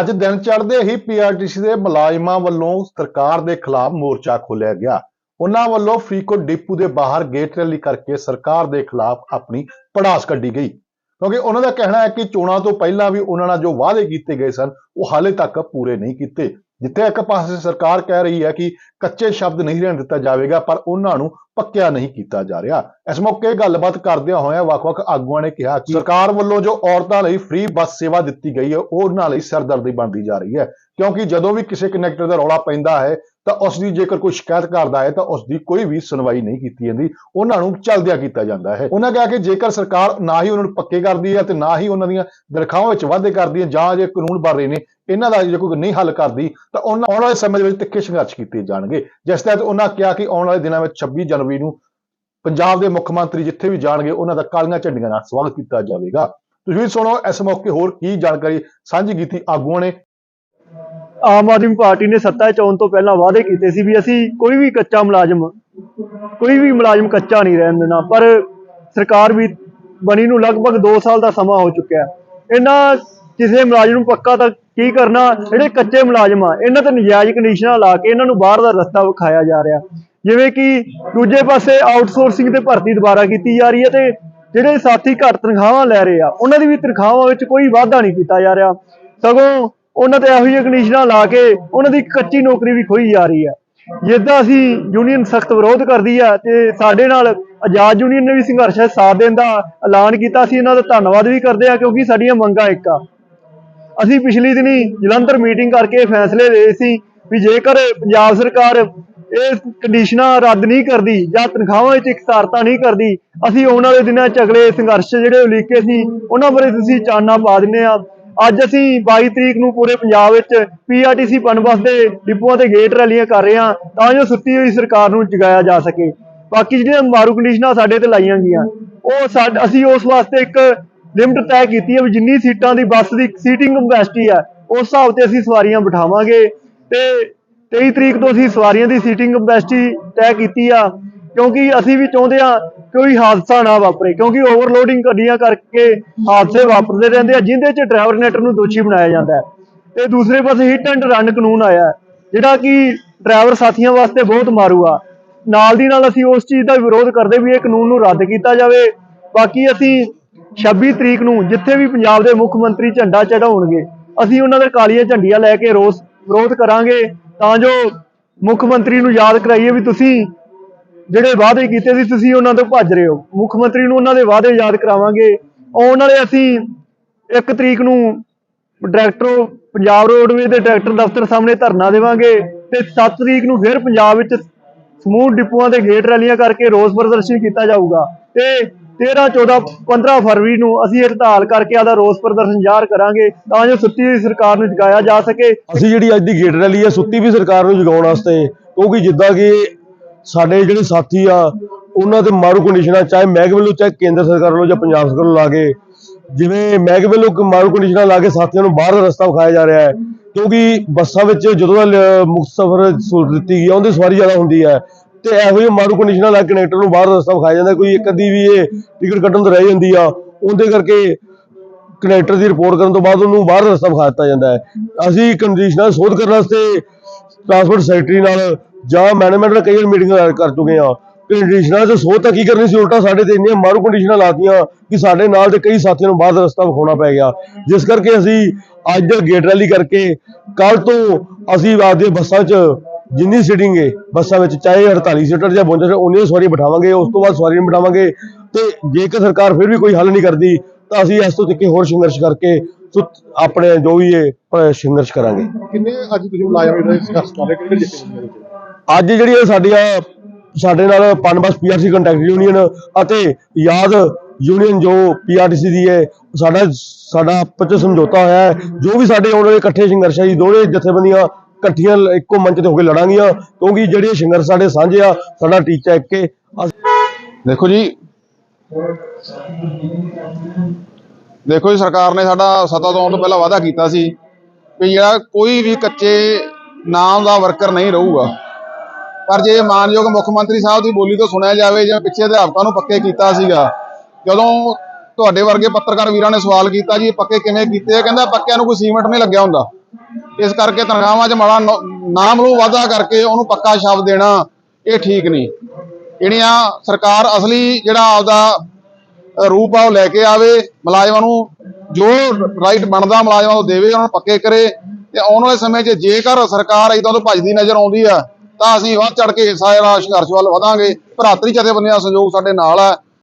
ਅੱਜ ਦਿਨ ਚੜ੍ਹਦੇ ਹੀ ਪੀਆਰਟੀਸੀ ਦੇ ਮੁਲਾਜ਼ਮਾਂ ਵੱਲੋਂ ਸਰਕਾਰ ਦੇ ਖਿਲਾਫ ਮੋਰਚਾ ਖੋਲ੍ਹਿਆ ਗਿਆ। ਉਹਨਾਂ ਵੱਲੋਂ ਫਰੀਦਕੋਟ ਡਿਪੂ ਦੇ ਬਾਹਰ ਗੇਟ ਰੈਲੀ ਕਰਕੇ ਸਰਕਾਰ ਦੇ ਖਿਲਾਫ ਆਪਣੀ ਪੜਾਸ ਕੱਢੀ ਗਈ। ਕਿਉਂਕਿ ਉਹਨਾਂ ਦਾ ਕਹਿਣਾ ਹੈ ਕਿ ਚੋਣਾਂ ਤੋਂ ਪਹਿਲਾਂ ਵੀ ਉਹਨਾਂ ਨਾਲ ਜੋ ਵਾਅਦੇ ਕੀਤੇ ਗਏ ਸਨ, ਉਹ ਹਾਲੇ ਤੱਕ ਪੂਰੇ ਨਹੀਂ ਕੀਤੇ। ਜਿੱਥੇ ਇੱਕ ਪਾਸੇ ਸਰਕਾਰ ਕਹਿ ਰਹੀ ਹੈ ਕਿ ਕੱਚੇ ਸ਼ਬਦ ਨਹੀਂ ਰਹਿਣ ਦਿੱਤਾ ਜਾਵੇਗਾ, ਪਰ ਉਹਨਾਂ ਨੂੰ ਪੱਕਿਆ ਨਹੀਂ ਕੀਤਾ ਜਾ ਰਿਹਾ। ਇਸ ਮੌਕੇ ਗੱਲਬਾਤ ਕਰਦਿਆਂ ਹੋਇਆਂ ਵੱਖ-ਵੱਖ ਆਗੂਆਂ ਨੇ ਕਿਹਾ ਕਿ ਸਰਕਾਰ ਵੱਲੋਂ ਜੋ ਔਰਤਾਂ ਲਈ ਫ੍ਰੀ ਬੱਸ ਸੇਵਾ ਦਿੱਤੀ ਗਈ ਹੈ, ਉਹ ਉਹਨਾਂ ਲਈ ਸਰਦਰਦੀ ਬਣਦੀ ਜਾ ਰਹੀ ਹੈ। ਕਿਉਂਕਿ ਜਦੋਂ ਵੀ ਕਿਸੇ ਕਨੈਕਟਰ ਦਾ ਰੌਲਾ ਪੈਂਦਾ ਹੈ ਤਾਂ ਉਸ ਦੀ ਜੇਕਰ ਕੋਈ ਸ਼ਿਕਾਇਤ ਕਰਦਾ ਹੈ ਤਾਂ ਉਸ ਦੀ ਕੋਈ ਵੀ ਸੁਣਵਾਈ ਨਹੀਂ ਕੀਤੀ ਜਾਂਦੀ। ਉਹਨਾਂ ਨੂੰ ਚਲਦਿਆ ਕੀਤਾ ਜਾਂਦਾ ਹੈ। ਉਹਨਾਂ ਕਿਹਾ ਕਿ ਜੇਕਰ ਸਰਕਾਰ ਨਾ ਹੀ ਉਹਨਾਂ ਨੂੰ ਪੱਕੇ ਕਰਦੀ ਹੈ ਤੇ ਨਾ ਹੀ ਉਹਨਾਂ ਦੀਆਂ ਤਨਖਾਹਾਂ ਵਿੱਚ ਵਾਧੇ ਕਰਦੀ ਹੈ ਜਾਂ ਜੇ ਕਾਨੂੰਨ ਬਣ ਰਹੇ ਨੇ, ਇਹਨਾਂ ਦਾ ਜੇ ਕੋਈ ਨਹੀਂ ਹੱਲ ਕਰਦੀ, ਤਾਂ ਉਹਨਾਂ ਆਉਣ ਵਾਲੇ ਸਮੇਂ ਦੇ ਵਿੱਚ ਤਿੱਖੇ ਸੰਘਰਸ਼ ਕੀਤੇ ਜਾਣਗੇ। ਜਿਸ ਤਹਿਤ ਉਹਨਾਂ ਕਿਹਾ ਕਿ ਆਉਣ ਵਾਲੇ ਦਿਨਾਂ ਵਿੱਚ 26 ਜਨਵਰੀ ਨੂੰ ਪੰਜਾਬ ਦੇ ਮੁੱਖ ਮੰਤਰੀ ਜਿੱਥੇ ਵੀ ਜਾਣਗੇ, ਉਹਨਾਂ ਦਾ ਕਾਲੀਆਂ ਝੰਡੀਆਂ ਨਾਲ ਸਵਾਗਤ ਕੀਤਾ ਜਾਵੇਗਾ। ਤੁਸੀਂ ਵੀ ਸੁਣੋ, ਇਸ ਮੌਕੇ ਹੋਰ ਕੀ ਜਾਣਕਾਰੀ ਸਾਂਝੀ ਕੀਤੀ ਆਗੂਆਂ ਨੇ। ਆਮ ਆਦਮੀ ਪਾਰਟੀ ਨੇ ਸੱਤਾ 'ਚ ਆਉਣ ਤੋਂ ਪਹਿਲਾਂ ਵਾਅਦੇ ਕੀਤੇ ਸੀ ਵੀ ਅਸੀਂ ਕੋਈ ਵੀ ਕੱਚਾ ਮੁਲਾਜ਼ਮ, ਕੋਈ ਵੀ ਮੁਲਾਜ਼ਮ ਕੱਚਾ ਨਹੀਂ ਰਹਿਣ ਦੇਣਾ, ਪਰ ਸਰਕਾਰ ਵੀ ਬਣੀ ਨੂੰ ਲਗਭਗ 2 ਸਾਲ ਦਾ ਸਮਾਂ ਹੋ ਚੁੱਕਿਆ ਇਹਨਾਂ ਕਿਸੇ ਮੁਲਾਜ਼ਮ ਨੂੰ ਪੱਕਾ ਤਾਂ ਕੀ ਕਰਨਾ, ਜਿਹੜੇ ਕੱਚੇ ਮੁਲਾਜ਼ਮ ਆ, ਇਹਨਾਂ ਤੇ ਨਜਾਇਜ਼ ਕੰਡੀਸ਼ਨਾਂ ਲਾ ਕੇ ਇਹਨਾਂ ਨੂੰ ਬਾਹਰ ਦਾ ਰਸਤਾ ਵਿਖਾਇਆ ਜਾ ਰਿਹਾ। ਜਿਵੇਂ ਕਿ ਦੂਜੇ ਪਾਸੇ ਆਊਟਸੋਰਸਿੰਗ ਤੇ ਭਰਤੀ ਦੁਬਾਰਾ ਕੀਤੀ ਜਾ ਰਹੀ ਹੈ ਤੇ ਜਿਹੜੇ ਸਾਥੀ ਘੱਟ ਤਨਖਾਹਾਂ ਲੈ ਰਹੇ ਆ, ਉਹਨਾਂ ਦੀ ਵੀ ਤਨਖਾਹਾਂ ਵਿੱਚ ਕੋਈ ਵਾਧਾ ਨਹੀਂ ਕੀਤਾ ਜਾ ਰਿਹਾ। ਸਗੋਂ ਉਹਨਾਂ ਤੇ ਇਹੋ ਜਿਹੀਆਂ ਕੰਡੀਸ਼ਨਾਂ ਲਾ ਕੇ ਉਹਨਾਂ ਦੀ ਕੱਚੀ ਨੌਕਰੀ ਵੀ ਖੋਈ ਜਾ ਰਹੀ ਹੈ। ਜਿੱਦਾਂ ਅਸੀਂ ਯੂਨੀਅਨ ਸਖਤ ਵਿਰੋਧ ਕਰਦੀ ਆ ਤੇ ਸਾਡੇ ਨਾਲ ਆਜ਼ਾਦ ਯੂਨੀਅਨ ਨੇ ਵੀ ਸੰਘਰਸ਼ ਦਾ ਸਾਥ ਦੇਣ ਦਾ ਐਲਾਨ ਕੀਤਾ ਸੀ ਇਹਨਾਂ ਦਾ ਧੰਨਵਾਦ ਵੀ ਕਰਦੇ ਆ ਕਿਉਂਕਿ ਸਾਡੀਆਂ ਮੰਗਾਂ ਇੱਕ ਆ। ਅਸੀਂ ਪਿਛਲੀ ਦਿਨੀ ਜਲੰਧਰ ਮੀਟਿੰਗ ਕਰਕੇ ਫੈਸਲੇ ਲਏ ਸੀ ਵੀ ਜੇਕਰ ਪੰਜਾਬ ਸਰਕਾਰ ਇਹ ਕੰਡੀਸ਼ਨਾਂ ਰੱਦ ਨਹੀਂ ਕਰਦੀ ਜਾਂ ਤਨਖਾਹਾਂ ਵਿੱਚ ਇਕਸਾਰਤਾ ਨਹੀਂ ਕਰਦੀ, ਅਸੀਂ ਆਉਣ ਵਾਲੇ ਦਿਨਾਂ 'ਚ ਅਗਲੇ ਸੰਘਰਸ਼ ਜਿਹੜੇ ਉਲੀਕੇ ਸੀ, ਉਹਨਾਂ ਬਾਰੇ ਤੁਸੀਂ ਚਾਨਣਾ ਪਾ ਦਿੰਨੇ ਆ ਅੱਜ ਅਸੀਂ 22 ਤਰੀਕ ਨੂੰ ਪੂਰੇ ਪੰਜਾਬ ਵਿੱਚ ਪੀਆਰਟੀਸੀ ਪਨਬਸ ਦੇ ਡਿਪੂਆਂ ਤੇ ਗੇਟ ਰੈਲੀਆਂ ਕਰ ਰਹੇ ਹਾਂ ਤਾਂ ਜੋ ਸੁੱਤੀ ਹੋਈ ਸਰਕਾਰ ਨੂੰ ਜਗਾਇਆ ਜਾ ਸਕੇ। ਬਾਕੀ ਜਿਹੜੀਆਂ ਮਾਰੂ ਕੰਡੀਸ਼ਨਾਂ ਸਾਡੇ ਤੇ ਲਾਈਆਂ ਗਈਆਂ। ਉਹ ਸਾਡ- ਅਸੀਂ ਉਸ ਵਾਸਤੇ ਇੱਕ ਲਿਮਟ ਤੈਅ ਕੀਤੀ ਹੈ ਵੀ ਜਿੰਨੀ ਸੀਟਾਂ ਦੀ ਬੱਸ ਦੀ ਸੀਟਿੰਗ ਕਪੈਸਿਟੀ ਹੈ ਉਸ ਹਿਸਾਬ ਤੇ ਅਸੀਂ ਸਵਾਰੀਆਂ ਬਿਠਾਵਾਂਗੇ। ਤੇ 23 ਤਰੀਕ ਤੋਂ ਅਸੀਂ ਸਵਾਰੀਆਂ ਦੀ ਸੀਟਿੰਗ ਕਪੈਸਿਟੀ ਤੈਅ ਕੀਤੀ ਆ। ਕਿਉਂਕਿ ਅਸੀਂ ਵੀ ਚਾਹੁੰਦੇ ਆ ਕੋਈ ਹਾਦਸਾ ਨਾ ਵਾਪਰੇ, ਕਿਉਂਕਿ ਓਵਰਲੋਡਿੰਗ ਗੱਡੀਆਂ ਕਰਕੇ ਹਾਦਸੇ ਵਾਪਰਦੇ ਰਹਿੰਦੇ ਆ ਜਿੰਦੇ 'ਚ ਡਰਾਈਵਰ ਨੈਟਰ ਨੂੰ ਦੋਸ਼ੀ ਬਣਾਇਆ ਜਾਂਦਾ ਹੈ। ਤੇ ਦੂਸਰੇ ਪਾਸੇ ਹਿੱਟ ਐਂਡ ਰਨ ਕਾਨੂੰਨ ਆਇਆ ਜਿਹੜਾ ਕਿ ਡਰਾਈਵਰ ਸਾਥੀਆਂ ਵਾਸਤੇ ਬਹੁਤ ਮਾਰੂ ਆ। ਨਾਲ ਦੀ ਨਾਲ ਅਸੀਂ ਉਸ ਚੀਜ਼ ਦਾ ਵਿਰੋਧ ਕਰਦੇ ਵੀ ਇਹ ਕਾਨੂੰਨ ਨੂੰ ਰੱਦ ਕੀਤਾ ਜਾਵੇ। ਬਾਕੀ ਅਸੀਂ 26 ਤਰੀਕ ਨੂੰ ਜਿੱਥੇ ਵੀ ਪੰਜਾਬ ਦੇ ਮੁੱਖ ਮੰਤਰੀ ਝੰਡਾ ਚੜਾਉਣਗੇ ਅਸੀਂ ਉਹਨਾਂ ਦੇ ਕਾਲੀਆਂ ਝੰਡੀਆਂ ਲੈ ਕੇ ਰੋਸ ਵਿਰੋਧ ਕਰਾਂਗੇ। ਤਾਂ ਜੋ ਮੁੱਖ ਮੰਤਰੀ ਨੂੰ ਯਾਦ ਕਰਾਈਏ ਵੀ ਤੁਸੀਂ ਜਿਹੜੇ ਵਾਅਦੇ ਕੀਤੇ ਸੀ, ਤੁਸੀਂ ਉਹਨਾਂ ਤੋਂ ਭੱਜ ਰਹੇ ਹੋ। ਮੁੱਖ ਮੰਤਰੀ ਨੂੰ ਉਹਨਾਂ ਦੇ ਵਾਅਦੇ ਯਾਦ ਕਰਾਵਾਂਗੇ। ਆਉਣ ਵਾਲੇ ਅਸੀਂ 1 ਤਰੀਕ ਨੂੰ ਡਾਇਰੈਕਟਰ ਪੰਜਾਬ ਰੋਡਵੇਜ਼ ਦੇ ਡਾਇਰੈਕਟਰ ਦਫ਼ਤਰ ਸਾਹਮਣੇ ਧਰਨਾ ਦੇਵਾਂਗੇ ਤੇ 7 ਤਰੀਕ ਨੂੰ ਫਿਰ ਪੰਜਾਬ ਵਿੱਚ ਸਮੂਹ ਡਿਪੂਆਂ ਦੇ ਗੇਟ ਰੈਲੀਆਂ ਕਰਕੇ ਰੋਸ ਪ੍ਰਦਰਸ਼ਨ ਕੀਤਾ ਜਾਊਗਾ। ਤੇ 13 14 15 ਫਰਵਰੀ ਨੂੰ ਅਸੀਂ ਹੜਤਾਲ ਕਰਕੇ ਆਦਾ ਰੋਸ ਪ੍ਰਦਰਸ਼ਨ ਜ਼ਾਹਰ ਕਰਾਂਗੇ ਤਾਂ ਜੋ ਸੁੱਤੀ ਹੋਈ ਸਰਕਾਰ ਨੂੰ ਜਗਾਇਆ ਜਾ ਸਕੇ। ਅਸੀਂ ਜਿਹੜੀ ਅੱਜ ਦੀ ਗੇਟ ਰੈਲੀ ਹੈ, ਸੁੱਤੀ ਵੀ ਸਰਕਾਰ ਨੂੰ ਜਗਾਉਣ ਵਾਸਤੇ, ਕਿਉਂਕਿ ਜਿੱਦਾਂ ਕਿ ਸਾਡੇ ਜਿਹੜੇ ਸਾਥੀ ਆ, ਉਹਨਾਂ ਤੇ ਮਾਰੂ ਕੰਡੀਸ਼ਨਾਂ ਚਾਹੇ ਮਹਿਕਮੇ ਵੱਲੋਂ, ਚਾਹੇ ਕੇਂਦਰ ਸਰਕਾਰ ਵੱਲੋਂ ਜਾਂ ਪੰਜਾਬ ਸਰਕਾਰ ਵੱਲੋਂ ਲਾ ਕੇ, ਜਿਵੇਂ ਮਹਿਕਮੇ ਵੱਲੋਂ ਮਾਰੂ ਕੰਡੀਸ਼ਨਾਂ ਲਾ ਕੇ ਸਾਥੀਆਂ ਨੂੰ ਬਾਹਰ ਦਾ ਰਸਤਾ ਵਿਖਾਇਆ ਜਾ ਰਿਹਾ ਹੈ, ਕਿਉਂਕਿ ਬੱਸਾਂ ਵਿੱਚ ਜਦੋਂ ਮੁਕਤ ਸਫ਼ਰ ਸਹੂਲਤ ਦਿੱਤੀ ਗਈ ਉਹਦੀ ਸਵਾਰੀ ਜ਼ਿਆਦਾ ਹੁੰਦੀ ਹੈ। ਤੇ ਇਹੋ ਜਿਹੇ ਮਾਰੂ ਕੰਡੀਸ਼ਨਾਂ ਲਾ ਕੇ ਕਨੈਕਟਰ ਨੂੰ ਬਾਹਰ ਦਾ ਰਸਤਾ ਵਿਖਾਇਆ ਜਾਂਦਾ, ਕੋਈ ਇੱਕ ਅੱਧੀ ਵੀ ਇਹ ਟਿਕਟ ਕੱਟਣ ਤੋਂ ਰਹਿ ਜਾਂਦੀ ਆ, ਉਹਦੇ ਕਰਕੇ ਕਨੈਕਟਰ ਦੀ ਰਿਪੋਰਟ ਕਰਨ ਤੋਂ ਬਾਅਦ ਉਹਨੂੰ ਬਾਹਰ ਦਾ ਰਸਤਾ ਵਿਖਾ ਦਿੱਤਾ ਜਾਂਦਾ ਹੈ। ਅਸੀਂ ਕੰਡੀਸ਼ਨਾਂ ਸੋਧ ਕਰਨ ਵਾਸਤੇ ਟਰਾਂਸਪੋਰਟ ਸੈਕਟਰੀ ਨਾਲ ਜਾਂ ਮੈਨੇਜਮੈਂਟ ਨਾਲ ਕਈ ਵਾਰ ਮੀਟਿੰਗਾਂ ਕਰ ਚੁੱਕੇ ਹਾਂ। ਕੰਡੀਸ਼ਨਾਂ ਤੇ ਸੋਧ ਤਾਂ ਕੀ ਕਰਨੀ ਸੀ, ਉਲਟਾ ਸਾਡੇ ਤੇ ਇੰਨੀਆਂ ਮਾਰੂ ਕੰਡੀਸ਼ਨਾਂ ਲਾਤੀਆਂ ਕਿ ਸਾਡੇ ਨਾਲ ਦੇ ਕਈ ਸਾਥੀਆਂ ਨੂੰ ਬਾਹਰ ਦਾ ਰਸਤਾ ਵਿਖਾਉਣਾ ਪੈ ਗਿਆ। ਜਿਸ ਕਰਕੇ ਅਸੀਂ ਅੱਜ ਗੇਟ ਰੈਲੀ ਕਰਕੇ ਕੱਲ ਤੋਂ ਅਸੀਂ ਆਪਦੇ ਬੱਸਾਂ 'ਚ ਜਿੰਨੀ ਸੀਟਿੰਗ ਹੈ, ਬੱਸਾਂ ਵਿੱਚ ਚਾਹੇ 48 ਸੀਟਰ ਜਾਂ 52 ਸੀਟਰ, ਉਨੀਆਂ ਸਵਾਰੀਆਂ ਬਿਠਾਵਾਂਗੇ, ਉਸ ਤੋਂ ਬਾਅਦ ਸਵਾਰੀਆਂ ਬਿਠਾਵਾਂਗੇ ਤੇ ਜੇਕਰ ਸਰਕਾਰ ਫਿਰ ਵੀ ਕੋਈ ਹੱਲ ਨਹੀਂ ਕਰਦੀ, ਤਾਂ ਅਸੀਂ ਇਸ ਤੋਂ ਤਿੱਕੇ ਹੋਰ ਸੰਘਰਸ਼ ਕਰਕੇ ਆਪਣੇ ਜੋ ਵੀ ਇਹ ਸੰਘਰਸ਼ ਕਰਾਂਗੇ। ਕਿੰਨੇ ਅੱਜ ਤੁਸੀਂ ਮੁਲਾਜ਼ਮ ਜਿਹੜੇ ਸੰਘਰਸ਼ ਕਰ ਰਹੇ ਕਿਹੜੇ ਜਿੱਤੇ ਅੱਜ ਜਿਹੜੀ ਇਹ ਸਾਡੀਆਂ ਸਾਡੇ ਨਾਲ ਪਨਬਸ ਪੀਆਰਸੀ ਕੰਟੈਕਟ ਯੂਨੀਅਨ ਅਤੇ ਯਾਦ ਯੂਨੀਅਨ ਜੋ ਪੀਆਰਟੀਸੀ ਦੀ ਹੈ ਸਾਡਾ ਸਾਡਾ ਆਪਸ ਚ ਸਮਝੌਤਾ ਹੋਇਆ ਹੈ। ਜੋ ਵੀ ਸਾਡੇ ਆਉਣ ਵਾਲੇ ਇਕੱਠੇ ਸੰਘਰਸ਼ ਹੈ ਜੀ ਦੋਵੇਂ ਜਥੇਬੰਦੀਆਂ ਇਕੱਠੀਆਂ ਇੱਕੋ ਮੰਚ ਤੇ ਹੋ ਕੇ ਲੜਾਂਗੀਆਂ ਕਿਉਂਕਿ ਜਿਹੜੇ ਸੰਘਰਸ਼ ਸਾਡੇ ਸਾਂਝੇ ਆ ਸਾਡਾ ਟੀਚਾ ਇੱਕ ਹੈ। ਦੇਖੋ ਜੀ ਦੇਖੋ ਜੀ, ਸਰਕਾਰ ਨੇ ਸਾਡਾ ਸੱਤਾ ਤੋਂ ਆਉਣ ਤੋਂ ਪਹਿਲਾਂ ਵਾਅਦਾ ਕੀਤਾ ਸੀ ਵੀ ਜਿਹੜਾ ਕੋਈ ਵੀ ਕੱਚੇ ਨਾਮ ਦਾ ਵਰਕਰ ਨਹੀਂ ਰਹੂਗਾ। ਪਰ ਜੇ ਮਾਨਯੋਗ ਮੁੱਖ ਮੰਤਰੀ ਸਾਹਿਬ ਦੀ ਬੋਲੀ ਤੋਂ ਸੁਣਿਆ ਜਾਵੇ ਜਾਂ ਪਿੱਛੇ ਅਧਿਆਪਕਾਂ ਨੂੰ ਪੱਕੇ ਕੀਤਾ ਸੀਗਾ, ਜਦੋਂ ਤੁਹਾਡੇ ਵਰਗੇ ਪੱਤਰਕਾਰ ਵੀਰਾਂ ਨੇ ਸਵਾਲ ਕੀਤਾ ਜੀ, ਪੱਕੇ ਕਿਵੇਂ ਕੀਤੇ ਕਹਿੰਦਾ ਪੱਕਿਆਂ ਨੂੰ ਕੋਈ ਸੀਮੈਂਟ ਨਹੀਂ ਲੱਗਿਆ ਹੁੰਦਾ। ਇਸ ਕਰਕੇ ਤਨਖਾਹਾਂ 'ਚ ਮਾੜਾ ਨ- ਨਾਮ ਨੂੰ ਵਾਧਾ ਕਰਕੇ ਉਹਨੂੰ ਪੱਕਾ ਸ਼ਬਦ ਦੇਣਾ ਇਹ ਠੀਕ ਨਹੀਂ। ਜਿਹੜੀਆਂ ਸਰਕਾਰ ਅਸਲੀ ਜਿਹੜਾ ਆਪਦਾ ਰੂਪ ਆ, ਉਹ ਲੈ ਕੇ ਆਵੇ, ਮੁਲਾਜ਼ਮਾਂ ਨੂੰ ਜੋ ਰਾਈਟ ਬਣਦਾ, ਮੁਲਾਜ਼ਮਾਂ ਨੂੰ ਦੇਵੇ, ਉਹਨਾਂ ਨੂੰ ਪੱਕੇ ਕਰੇ। ਤੇ ਆਉਣ ਵਾਲੇ ਸਮੇਂ 'ਚ ਜੇਕਰ ਸਰਕਾਰ ਇਦਾਂ ਤੋਂ ਭੱਜਦੀ ਨਜ਼ਰ ਆਉਂਦੀ ਆ, ਤਾਂ ਅਸੀਂ ਵੱਧ ਚੜ ਕੇ ਸਾਰਾ ਸੰਘਰਸ਼ ਵੱਲ ਵਧਾਂਗੇ। ਭਰਾਤਰੀ ਜਥੇਬੰਦੀਆਂ ਦਾ ਸਹਿਯੋਗ ਸਾਡੇ ਨਾਲ ਹੈ